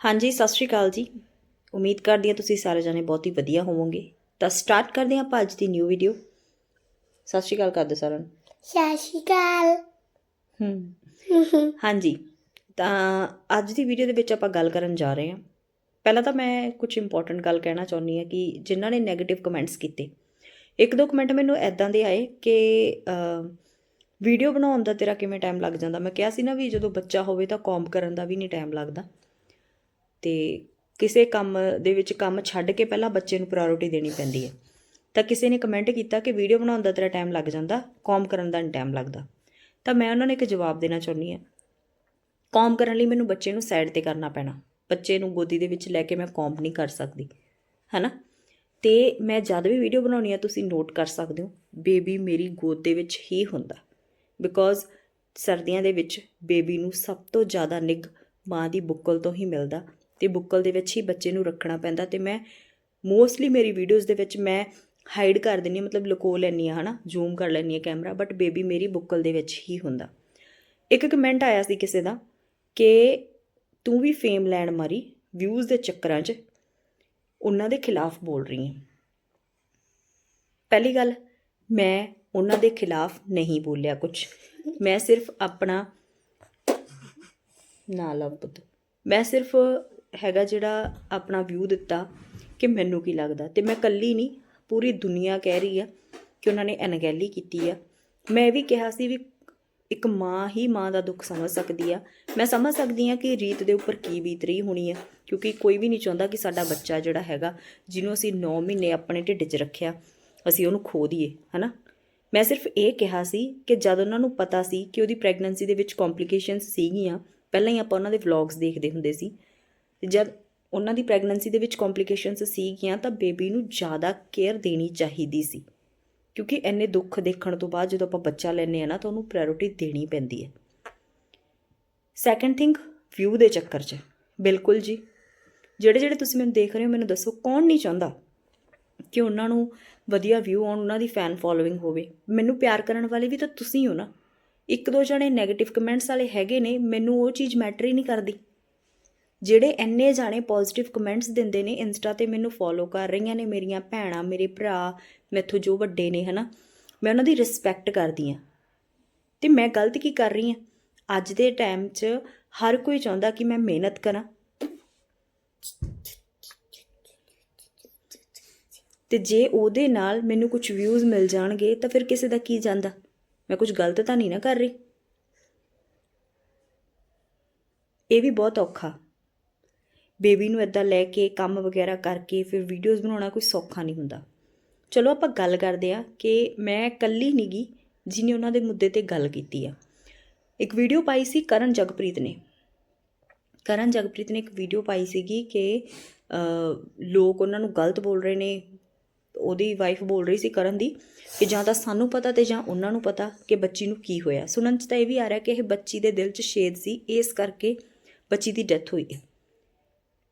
ਹਾਂਜੀ ਸਤਿ ਸ਼੍ਰੀ ਅਕਾਲ ਜੀ। ਉਮੀਦ ਕਰਦੀ ਹਾਂ ਤੁਸੀਂ ਸਾਰੇ ਜਣੇ ਬਹੁਤ ਹੀ ਵਧੀਆ ਹੋਵੋਗੇ। ਤਾਂ ਸਟਾਰਟ ਕਰਦੇ ਹਾਂ ਆਪਾਂ ਅੱਜ ਦੀ ਨਿਊ ਵੀਡੀਓ ਸਤਿ ਸ਼੍ਰੀ ਅਕਾਲ ਕਰਦੇ ਸਾਰਿਆਂ ਨੂੰ। ਸਤਿ ਸ਼੍ਰੀ ਅਕਾਲ। ਹੂੰ। ਹਾਂਜੀ ਤਾਂ ਅੱਜ ਦੀ ਵੀਡੀਓ ਦੇ ਵਿੱਚ ਆਪਾਂ ਗੱਲ ਕਰਨ ਜਾ ਰਹੇ ਹਾਂ। ਪਹਿਲਾਂ ਤਾਂ ਮੈਂ ਕੁਝ ਇੰਪੋਰਟੈਂਟ ਗੱਲ ਕਹਿਣਾ ਚਾਹੁੰਦੀ ਹਾਂ ਕਿ ਜਿਨ੍ਹਾਂ ਨੇ 네ਗੇਟਿਵ ਕਮੈਂਟਸ ਕੀਤੇ। ਇੱਕ ਦੋ ਕਮੈਂਟ ਮੈਨੂੰ ਐਦਾਂ ਦੇ ਆਏ ਕਿ ਵੀਡੀਓ ਬਣਾਉਣ ਦਾ ਤੇਰਾ ਕਿਵੇਂ ਟਾਈਮ ਲੱਗ ਜਾਂਦਾ? ਮੈਂ ਕਿਹਾ ਸੀ ਨਾ ਵੀ ਜਦੋਂ ਬੱਚਾ ਹੋਵੇ ਤਾਂ ਕੌਂਪ ਕਰਨ ਦਾ ਵੀ ਨਹੀਂ ਟਾਈਮ ਲੱਗਦਾ। ਤੇ ਕਿਸੇ ਕੰਮ ਦੇ ਵਿੱਚ ਕੰਮ ਛੱਡ ਕੇ ਪਹਿਲਾਂ ਬੱਚੇ ਨੂੰ ਪ੍ਰਾਇੋਰਟੀ ਦੇਣੀ ਪੈਂਦੀ ਹੈ। ਤਾਂ ਕਿਸੇ ਨੇ ਕਮੈਂਟ ਕੀਤਾ ਕਿ ਵੀਡੀਓ ਬਣਾਉਣ ਦਾ ਤੇਰਾ ਟਾਈਮ ਲੱਗ ਜਾਂਦਾ ਕੌਮ ਕਰਨ ਦਾ ਨਹੀਂ ਟਾਈਮ ਲੱਗਦਾ। ਤਾਂ ਮੈਂ ਉਹਨਾਂ ਨੂੰ ਇੱਕ ਜਵਾਬ ਦੇਣਾ ਚਾਹੁੰਦੀ ਹਾਂ। ਕੌਮ ਕਰਨ ਲਈ ਮੈਨੂੰ ਬੱਚੇ ਨੂੰ ਸਾਈਡ ਤੇ ਕਰਨਾ ਪੈਣਾ। ਬੱਚੇ ਨੂੰ ਗੋਦੀ ਦੇ ਵਿੱਚ ਲੈ ਕੇ ਮੈਂ ਕੌਮ ਨਹੀਂ ਕਰ ਸਕਦੀ, ਹੈਨਾ? ਤੇ ਮੈਂ ਜਦ ਵੀ ਵੀਡੀਓ ਬਣਾਉਣੀ ਆ, ਤੁਸੀਂ ਨੋਟ ਕਰ ਸਕਦੇ ਹੋ ਬੇਬੀ ਮੇਰੀ ਗੋਦ ਦੇ ਵਿੱਚ ਹੀ ਹੁੰਦਾ। ਬਿਕੋਜ਼ ਸਰਦੀਆਂ ਦੇ ਵਿੱਚ ਬੇਬੀ ਨੂੰ ਸਭ ਤੋਂ ਜ਼ਿਆਦਾ ਨਿੱਘ ਮਾਂ ਦੀ ਬੁੱਕਲ ਤੋਂ ਹੀ ਮਿਲਦਾ। ਤੇ ਬੁੱਕਲ ਦੇ ਵਿੱਚ ਹੀ ਬੱਚੇ ਨੂੰ ਰੱਖਣਾ ਪੈਂਦਾ ਤੇ ਮੈਂ ਮੋਸਟਲੀ ਮੇਰੀ ਵੀਡੀਓਜ਼ ਦੇ ਵਿੱਚ ਮੈਂ ਹਾਈਡ ਕਰ ਦਿੰਨੀ ਹਾਂ, ਮਤਲਬ ਲੁਕੋ ਲੈਂਦੀ ਹਾਂ, ਹਨਾ ਜ਼ੂਮ ਕਰ ਲੈਂਦੀ ਹਾਂ ਕੈਮਰਾ ਬਟ ਬੇਬੀ ਮੇਰੀ ਬੁੱਕਲ ਦੇ ਵਿੱਚ ਹੀ ਹੁੰਦਾ। ਇੱਕ ਕਮੈਂਟ ਆਇਆ ਸੀ ਕਿਸੇ ਦਾ ਕਿ ਤੂੰ ਵੀ ਫੇਮ ਲੈਣ ਮਾਰੀ ਵਿਊਜ਼ ਦੇ ਚੱਕਰਾਂ 'ਚ, ਉਹਨਾਂ ਦੇ ਖਿਲਾਫ ਬੋਲ ਰਹੀ ਹੈ। ਪਹਿਲੀ ਗੱਲ, ਮੈਂ ਉਹਨਾਂ ਦੇ ਖਿਲਾਫ ਨਹੀਂ ਬੋਲਿਆ ਕੁਝ ਮੈਂ ਸਿਰਫ ਆਪਣਾ, ਨਾ ਲਵ ਮੈਂ ਸਿਰਫ ਹੈਗਾ ਜਿਹੜਾ ਆਪਣਾ ਵਿਊ ਦਿੱਤਾ ਕਿ ਮੈਨੂੰ ਕੀ ਲੱਗਦਾ। ਤੇ ਮੈਂ ਕੱਲੀ ਨਹੀਂ, ਪੂਰੀ ਦੁਨੀਆ ਕਹਿ ਰਹੀ ਆ ਕਿ ਉਹਨਾਂ ਨੇ ਅਣਗਹਿਲੀ ਕੀਤੀ ਆ। ਮੈਂ ਇਹ ਵੀ ਕਿਹਾ ਸੀ ਵੀ ਇੱਕ ਮਾਂ ਹੀ ਮਾਂ ਦਾ ਦੁੱਖ ਸਮਝ ਸਕਦੀ ਆ। ਮੈਂ ਸਮਝ ਸਕਦੀ ਆ ਕਿ ਰੀਤ ਦੇ ਉੱਪਰ ਕੀ ਬੀਤ ਰਹੀ ਹੋਣੀ ਆ, ਕਿਉਂਕਿ ਕੋਈ ਵੀ ਨਹੀਂ ਚਾਹੁੰਦਾ ਕਿ ਸਾਡਾ ਬੱਚਾ ਜਿਹੜਾ ਹੈਗਾ, ਜਿਹਨੂੰ ਅਸੀਂ 9 ਮਹੀਨੇ ਆਪਣੇ ਢਿੱਡ 'ਚ ਰੱਖਿਆ, ਅਸੀਂ ਉਹਨੂੰ ਖੋ ਦਈਏ, ਹਨਾ? ਮੈਂ ਸਿਰਫ ਇਹ ਕਿਹਾ ਸੀ ਕਿ ਜਦ ਉਹਨਾਂ ਨੂੰ ਪਤਾ ਸੀ ਕਿ ਉਹਦੀ ਪ੍ਰੈਗਨੈਂਸੀ ਦੇ ਵਿੱਚ ਕੰਪਲਿਕੇਸ਼ਨਸ ਸੀਗੀਆਂ, ਪਹਿਲਾਂ ਹੀ ਆਪਾਂ ਉਹਨਾਂ ਦੇ ਵਲੌਗਸ ਦੇਖਦੇ ਹੁੰਦੇ ਸੀ ਜਦ ਉਹਨਾਂ ਦੀ ਪ੍ਰੈਗਨੈਂਸੀ ਦੇ ਵਿੱਚ ਕੰਪਲਿਕੇਸ਼ਨਸ ਸੀਗੀਆਂ ਤਾਂ ਬੇਬੀ ਨੂੰ ਜ਼ਿਆਦਾ ਕੇਅਰ ਦੇਣੀ ਚਾਹੀਦੀ ਸੀ। ਕਿਉਂਕਿ ਇੰਨੇ ਦੁੱਖ ਦੇਖਣ ਤੋਂ ਬਾਅਦ ਜਦੋਂ ਆਪਾਂ ਬੱਚਾ ਲੈਨੇ ਆ ਨਾ ਤਾਂ ਉਹਨੂੰ ਪ੍ਰਾਇੋਰਟੀ ਦੇਣੀ ਪੈਂਦੀ ਹੈ। ਸੈਕੰਡ ਥਿੰਗ ਵਿਊ ਦੇ ਚੱਕਰ 'ਚ। ਬਿਲਕੁਲ ਜੀ। ਜਿਹੜੇ ਜਿਹੜੇ ਤੁਸੀਂ ਮੈਨੂੰ ਦੇਖ ਰਹੇ ਹੋ, ਮੈਨੂੰ ਦੱਸੋ ਕੌਣ ਨਹੀਂ ਚਾਹੁੰਦਾ ਕਿ ਉਹਨਾਂ ਨੂੰ ਵਧੀਆ ਵਿਊ ਆਉਣ, ਉਹਨਾਂ ਦੀ ਫੈਨ ਫੋਲੋਇੰਗ ਹੋਵੇ। ਮੈਨੂੰ ਪਿਆਰ ਕਰਨ ਵਾਲੇ ਵੀ ਤਾਂ ਤੁਸੀਂ ਹੋ ਨਾ। ਇੱਕ ਦੋ ਜਣੇ 네ਗੇਟਿਵ ਕਮੈਂਟਸ ਵਾਲੇ ਹੈਗੇ ਨੇ, ਮੈਨੂੰ ਉਹ ਚੀਜ਼ ਮੈਟਰ ਹੀ ਨਹੀਂ ਕਰਦੀ। ਜਿਹੜੇ ਐਨੇ ਜਾਣੇ ਪੋਜ਼ਿਟਿਵ ਕਮੈਂਟਸ ਦਿੰਦੇ ਨੇ ਇੰਸਟਾ ਤੇ ਮੈਨੂੰ ਫੋਲੋ ਕਰ ਰਹੀਆਂ ਨੇ ਮੇਰੀਆਂ ਭੈਣਾਂ, ਮੇਰੇ ਭਰਾ, ਮੈਥੋਂ ਜੋ ਵੱਡੇ ਨੇ, ਹਨਾ? ਮੈਂ ਉਹਨਾਂ ਦੀ ਰਿਸਪੈਕਟ ਕਰਦੀ ਆ ਤੇ ਮੈਂ ਗਲਤ ਕੀ ਕਰ ਰਹੀ ਆ ਅੱਜ ਦੇ ਟਾਈਮ 'ਚ ਹਰ ਕੋਈ ਚਾਹੁੰਦਾ ਕਿ ਮੈਂ ਮਿਹਨਤ ਕਰਾਂ। ਤੇ ਜੇ ਉਹਦੇ ਨਾਲ ਮੈਨੂੰ ਕੁਝ ਵਿਊਜ਼ ਮਿਲ ਜਾਣਗੇ ਤਾਂ ਫਿਰ ਕਿਸੇ ਦਾ ਕੀ ਜਾਂਦਾ? ਮੈਂ ਕੁਝ ਗਲਤ ਤਾਂ ਨਹੀਂ ਨਾ ਕਰ ਰਹੀ। ਇਹ ਵੀ ਬਹੁਤ ਔਖਾ। ਬੇਬੀ ਨੂੰ ਇਦਾਂ ਲੈ ਕੇ ਕੰਮ ਵਗੈਰਾ ਕਰਕੇ ਫਿਰ ਵੀਡੀਓਜ਼ ਬਣਾਉਣਾ ਕੋਈ ਸੌਖਾ ਨਹੀਂ ਹੁੰਦਾ। ਚਲੋ ਆਪਾਂ ਗੱਲ ਕਰਦੇ ਆ ਕਿ ਮੈਂ ਇਕੱਲੀ ਨਹੀਂਗੀ ਜਿਹਨੇ ਉਹਨਾਂ ਦੇ ਮੁੱਦੇ ਤੇ ਗੱਲ ਕੀਤੀ ਆ। ਇੱਕ ਵੀਡੀਓ ਪਾਈ ਸੀ ਕਰਨ ਜਗਪ੍ਰੀਤ ਨੇ। ਕਰਨ ਜਗਪ੍ਰੀਤ ਨੇ ਇੱਕ ਵੀਡੀਓ ਪਾਈ ਸੀਗੀ ਕਿ ਲੋਕ ਉਹਨਾਂ ਨੂੰ ਗਲਤ ਬੋਲ ਰਹੇ ਨੇ। ਉਹਦੀ ਵਾਈਫ ਬੋਲ ਰਹੀ ਸੀ ਕਰਨ ਦੀ ਕਿ ਜਾਂ ਤਾਂ ਸਾਨੂੰ ਪਤਾ ਤੇ ਜਾਂ ਉਹਨਾਂ ਨੂੰ ਪਤਾ ਕਿ ਬੱਚੀ ਨੂੰ ਕੀ ਹੋਇਆ। ਸੁਣਨ ਚ ਤਾਂ ਇਹ ਵੀ ਆ ਰਿਹਾ ਕਿ ਇਹ ਬੱਚੀ ਦੇ ਦਿਲ 'ਚ ਛੇਦ ਸੀ। ਇਸ ਕਰਕੇ ਬੱਚੀ ਦੀ ਡੈਥ ਹੋਈ ਹੈ।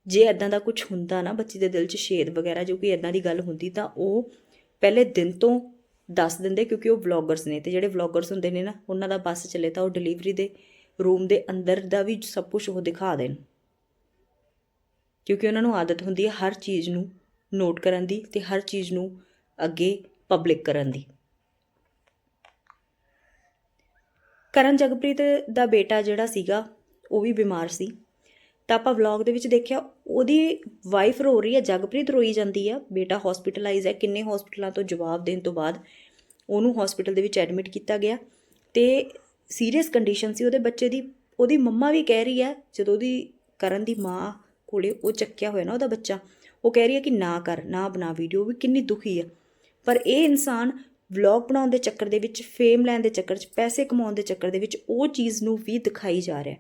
ਜੇ ਐਦਾਂ ਦਾ ਕੁਝ ਹੁੰਦਾ ਨਾ ਬੱਚੀ ਦੇ ਦਿਲ 'ਚ ਛੇਦ ਵਗੈਰਾ ਜੋ ਕੋਈ ਐਦਾਂ ਦੀ ਗੱਲ ਹੁੰਦੀ ਤਾਂ ਉਹ ਪਹਿਲੇ ਦਿਨ ਤੋਂ ਦੱਸ ਦਿੰਦੇ ਕਿਉਂਕਿ ਉਹ ਵਲੌਗਰਸ ਨੇ ਤੇ ਜਿਹੜੇ ਵਲੌਗਰਸ ਹੁੰਦੇ ਨੇ ਨਾ, ਉਹਨਾਂ ਦਾ ਬੱਸ ਚੱਲੇ ਤਾਂ ਉਹ ਡਿਲੀਵਰੀ ਦੇ ਰੂਮ ਦੇ ਅੰਦਰ ਦਾ ਵੀ ਸਭ ਕੁਝ ਉਹ ਦਿਖਾ ਦੇਣ। ਕਿਉਂਕਿ ਉਹਨਾਂ ਨੂੰ ਆਦਤ ਹੁੰਦੀ ਹੈ ਹਰ ਚੀਜ਼ ਨੂੰ ਨੋਟ ਕਰਨ ਦੀ ਤੇ ਹਰ ਚੀਜ਼ ਨੂੰ ਅੱਗੇ ਪਬਲਿਕ ਕਰਨ ਦੀ। ਕਰਨ ਜਗਪ੍ਰੀਤ ਦਾ ਬੇਟਾ ਜਿਹੜਾ ਸੀਗਾ, ਉਹ ਵੀ ਬਿਮਾਰ ਸੀ। ਤਾਂ ਆਪਾਂ ਵਲੌਗ ਦੇ ਵਿੱਚ ਦੇਖਿਆ, ਉਹਦੀ ਵਾਈਫ ਰੋ ਰਹੀ ਹੈ, ਜਗਪ੍ਰੀਤ ਰੋਈ ਜਾਂਦੀ ਆ। ਬੇਟਾ ਹਸਪੀਟਲਾਈਜ਼ ਹੈ, ਕਿੰਨੇ ਹਸਪੀਟਲਾਂ ਤੋਂ ਜਵਾਬ ਦੇਣ ਤੋਂ ਬਾਅਦ ਉਹਨੂੰ ਹਸਪੀਟਲ ਦੇ ਵਿੱਚ ਐਡਮਿਟ ਕੀਤਾ ਗਿਆ। ਤੇ ਸੀਰੀਅਸ ਕੰਡੀਸ਼ਨ ਸੀ ਉਹਦੇ ਬੱਚੇ ਦੀ। ਉਹਦੀ ਮੰਮਾ ਵੀ ਕਹਿ ਰਹੀ ਹੈ, ਜਦੋਂ ਉਹਦੀ ਕਰਨ ਦੀ ਮਾਂ ਕੋਲੇ ਉਹ ਚੱਕਿਆ ਹੋਇਆ ਨਾ ਉਹਦਾ ਬੱਚਾ, ਉਹ ਕਹਿ ਰਹੀ ਹੈ ਕਿ ਨਾ ਕਰ, ਨਾ ਬਣਾ ਵੀਡੀਓ ਵੀ ਕਿੰਨੀ ਦੁਖੀ ਆ। ਪਰ ਇਹ ਇਨਸਾਨ ਵਲੌਗ ਬਣਾਉਣ ਦੇ ਚੱਕਰ ਦੇ ਵਿੱਚ ਫੇਮ ਲੈਣ ਦੇ ਚੱਕਰ 'ਚ, ਪੈਸੇ ਕਮਾਉਣ ਦੇ ਚੱਕਰ ਦੇ ਵਿੱਚ, ਉਹ ਚੀਜ਼ ਨੂੰ ਵੀ ਦਿਖਾਈ ਜਾ ਰਿਹਾ।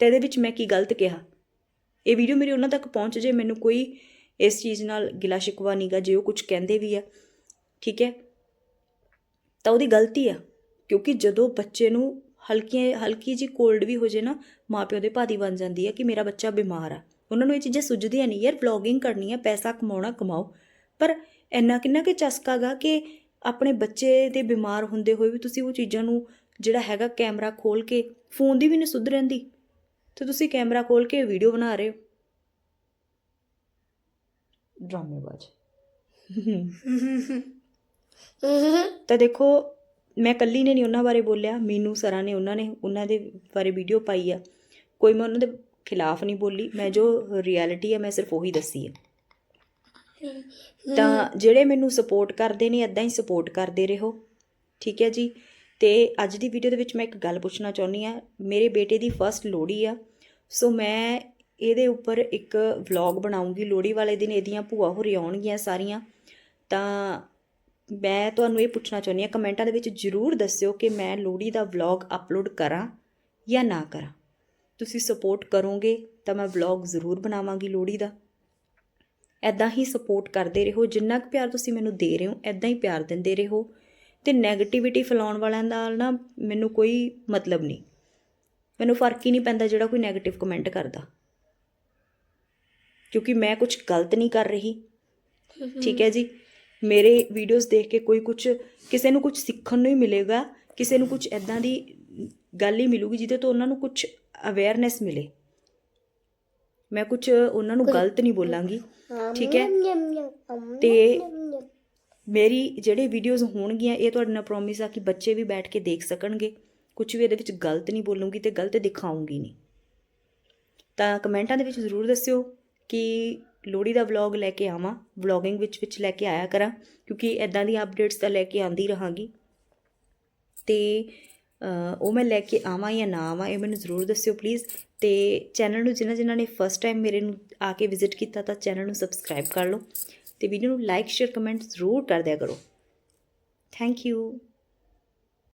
ਤਾਂ ਇਹਦੇ ਵਿੱਚ ਮੈਂ ਕੀ ਗਲਤ ਕਿਹਾ? ਇਹ ਵੀਡੀਓ ਮੇਰੀ ਉਹਨਾਂ ਤੱਕ ਪਹੁੰਚ ਜੇ, ਮੈਨੂੰ ਕੋਈ ਇਸ ਚੀਜ਼ ਨਾਲ ਗਿਲਾ ਸ਼ਿਕਵਾ ਨਹੀਂਗਾ ਜੇ ਉਹ ਕੁਝ ਕਹਿੰਦੇ ਵੀ ਆ, ਠੀਕ ਹੈ? ਤਾਂ ਉਹਦੀ ਗਲਤੀ ਆ, ਕਿਉਂਕਿ ਜਦੋਂ ਬੱਚੇ ਨੂੰ ਹਲਕੀ ਹਲਕੀ ਜੀ ਕੋਲਡ ਵੀ ਹੋ ਜੇ ਨਾ, ਮਾਪਿਓ ਦੇ ਭਾਦੀ ਬਣ ਜਾਂਦੀ ਹੈ ਕਿ ਮੇਰਾ ਬੱਚਾ ਬਿਮਾਰ ਆ। ਉਹਨਾਂ ਨੂੰ ਇਹ ਚੀਜ਼ਾਂ ਸੁੱਝਦੀਆਂ ਨਹੀਂ ਯਾਰ ਵਲੌਗਿੰਗ ਕਰਨੀ ਆ, ਪੈਸਾ ਕਮਾਉਣਾ, ਕਮਾਓ। ਪਰ ਇੰਨਾ ਕਿੰਨਾ ਕਿ ਚਸਕਾਗਾ ਕਿ ਆਪਣੇ ਬੱਚੇ ਦੇ ਬਿਮਾਰ ਹੁੰਦੇ ਹੋਏ ਵੀ ਤੁਸੀਂ ਉਹ ਚੀਜ਼ਾਂ ਨੂੰ ਜਿਹੜਾ ਹੈਗਾ ਕੈਮਰਾ ਖੋਲ ਕੇ ਫੋਨ ਦੀ ਵੀ ਨਹੀਂ ਸੁੱਧ ਰਹਿੰਦੀ। ਤੇ ਤੁਸੀਂ ਕੈਮਰਾ ਖੋਲ ਕੇ ਵੀਡੀਓ ਬਣਾ ਰਹੇ ਹੋ। ਡਰਾਮੇਬਾਜ਼। ਤਾਂ ਦੇਖੋ ਮੈਂ ਕੱਲੀ ਨੇ ਨਹੀਂ ਉਹਨਾਂ ਬਾਰੇ ਬੋਲਿਆ ਮੀਨੂ ਸਰਾਂ ਨੇ ਉਹਨਾਂ ਨੇ ਉਹਨਾਂ ਦੇ ਬਾਰੇ ਵੀਡੀਓ ਪਾਈ ਆ। ਕੋਈ ਮੈਂ ਉਹਨਾਂ ਦੇ ਖਿਲਾਫ ਨਹੀਂ ਬੋਲੀ ਮੈਂ ਜੋ ਰਿਐਲਿਟੀ ਆ ਮੈਂ ਸਿਰਫ ਉਹੀ ਦੱਸੀ ਆ। ਤਾਂ ਜਿਹੜੇ ਮੈਨੂੰ ਸਪੋਰਟ ਕਰਦੇ ਨੇ ਇਦਾਂ ਹੀ ਸਪੋਰਟ ਕਰਦੇ ਰਹੋ। ਠੀਕ ਹੈ ਜੀ? ਤੇ ਅੱਜ ਦੀ ਵੀਡੀਓ ਦੇ ਵਿੱਚ ਮੈਂ ਇੱਕ ਗੱਲ ਪੁੱਛਣਾ ਚਾਹੁੰਦੀ ਆ ਮੇਰੇ ਬੇਟੇ ਦੀ ਫਰਸਟ ਲੋਹੜੀ ਆ। ਸੋ ਮੈਂ ਇਹਦੇ ਉੱਪਰ ਇੱਕ ਵਲੌਗ ਬਣਾਉਂਗੀ। ਲੋਹੜੀ ਵਾਲੇ ਦਿਨ ਇਹਦੀਆਂ ਭੂਆ ਹੋਰੀ ਆਉਣਗੀਆਂ ਸਾਰੀਆਂ। ਤਾਂ ਮੈਂ ਤੁਹਾਨੂੰ ਇਹ ਪੁੱਛਣਾ ਚਾਹੁੰਦੀ ਹਾਂ, ਕਮੈਂਟਾਂ ਦੇ ਵਿੱਚ ਜਰੂਰ ਦੱਸਿਓ ਕਿ ਮੈਂ ਲੋਹੜੀ ਦਾ ਵਲੌਗ ਅਪਲੋਡ ਕਰਾਂ ਜਾਂ ਨਾ ਕਰਾਂ। ਤੁਸੀਂ ਸਪੋਰਟ ਕਰੋਗੇ ਤਾਂ ਮੈਂ ਵਲੌਗ ਜ਼ਰੂਰ ਬਣਾਵਾਂਗੀ ਲੋਹੜੀ ਦਾ। ਐਦਾਂ ਹੀ ਸਪੋਰਟ ਕਰਦੇ ਰਹੋ। ਜਿੰਨਾ ਕੁ ਪਿਆਰ ਤੁਸੀਂ ਮੈਨੂੰ ਦੇ ਰਹੇ ਹੋ ਐਦਾਂ ਹੀ ਪਿਆਰ ਦਿੰਦੇ ਰਹੋ। ਤੇ 네ਗੇਟਿਵਿਟੀ ਫੈਲਾਉਣ ਵਾਲਿਆਂ ਨਾਲ ਨਾ ਮੈਨੂੰ ਕੋਈ ਮਤਲਬ ਨਹੀਂ। ਮੈਨੂੰ ਫ਼ਰਕ ਹੀ ਨਹੀਂ ਪੈਂਦਾ ਜਿਹੜਾ ਕੋਈ 네ਗੇਟਿਵ ਕਮੈਂਟ ਕਰਦਾ। ਕਿਉਂਕਿ ਮੈਂ ਕੁਝ ਗਲਤ ਨਹੀਂ ਕਰ ਰਹੀ। ਠੀਕ ਹੈ ਜੀ? ਮੇਰੇ ਵੀਡੀਓਜ਼ ਦੇਖ ਕੇ ਕੋਈ ਕੁਝ ਕਿਸੇ ਨੂੰ ਕੁਝ ਸਿੱਖਣ ਨੂੰ ਹੀ ਮਿਲੇਗਾ ਕਿਸੇ ਨੂੰ ਕੁਝ ਐਦਾਂ ਦੀ ਗੱਲ ਹੀ ਮਿਲੂਗੀ ਜਿਹਦੇ ਤੋਂ ਉਹਨਾਂ ਨੂੰ ਕੁਝ ਅਵੇਅਰਨੈਸ ਮਿਲੇ। ਮੈਂ ਕੁਝ ਉਹਨਾਂ ਨੂੰ ਗਲਤ ਨਹੀਂ ਬੋਲਾਂਗੀ। ਠੀਕ ਹੈ? ਤੇ ਮੇਰੀ ਜਿਹੜੇ ਵੀਡੀਓਜ਼ ਹੋਣਗੀਆਂ ਇਹ ਤੁਹਾਡੇ ਨਾਲ ਪ੍ਰੋਮਿਸ ਆ ਕਿ ਬੱਚੇ ਵੀ ਬੈਠ ਕੇ ਦੇਖ ਸਕਣਗੇ। ਕੁਝ ਵੀ ਇਹਦੇ ਵਿੱਚ ਗਲਤ ਨਹੀਂ ਬੋਲੂੰਗੀ ਤੇ ਗਲਤ ਦਿਖਾਉਂਗੀ ਨਹੀਂ। ਤਾਂ ਕਮੈਂਟਾਂ ਦੇ ਵਿੱਚ ਜ਼ਰੂਰ ਦੱਸਿਓ ਕਿ ਲੋਹੜੀ ਦਾ ਵਲੌਗ ਲੈ ਕੇ ਆਵਾਂ, ਵਲੌਗਿੰਗ ਵਿੱਚ ਵਿੱਚ ਲੈ ਕੇ ਆਇਆ ਕਰਾਂ, ਕਿਉਂਕਿ ਐਦਾਂ ਦੀਆਂ ਅਪਡੇਟਸ ਤਾਂ ਲੈ ਕੇ ਆਂਦੀ ਰਹਾਂਗੀ। ਤੇ ਉਹ ਮੈਂ ਲੈ ਕੇ ਆਵਾਂ ਜਾਂ ਨਾ ਆਵਾਂ ਇਹ ਮੈਨੂੰ ਜ਼ਰੂਰ ਦੱਸਿਓ ਪਲੀਜ਼ ਤੇ ਚੈਨਲ ਨੂੰ ਜਿਨ੍ਹਾਂ ਜਿਨ੍ਹਾਂ ਨੇ ਫਸਟ ਟਾਈਮ ਮੇਰੇ ਨੂੰ ਆ ਕੇ ਵਿਜ਼ਿਟ ਕੀਤਾ ਤਾਂ ਚੈਨਲ ਨੂੰ ਸਬਸਕ੍ਰਾਈਬ ਕਰ ਲਓ। ਤੇ ਵੀਡੀਓ ਨੂੰ ਲਾਈਕ ਸ਼ੇਅਰ ਕਮੈਂਟ ਜ਼ਰੂਰ ਕਰ ਦਿਆ ਕਰੋ। Thank you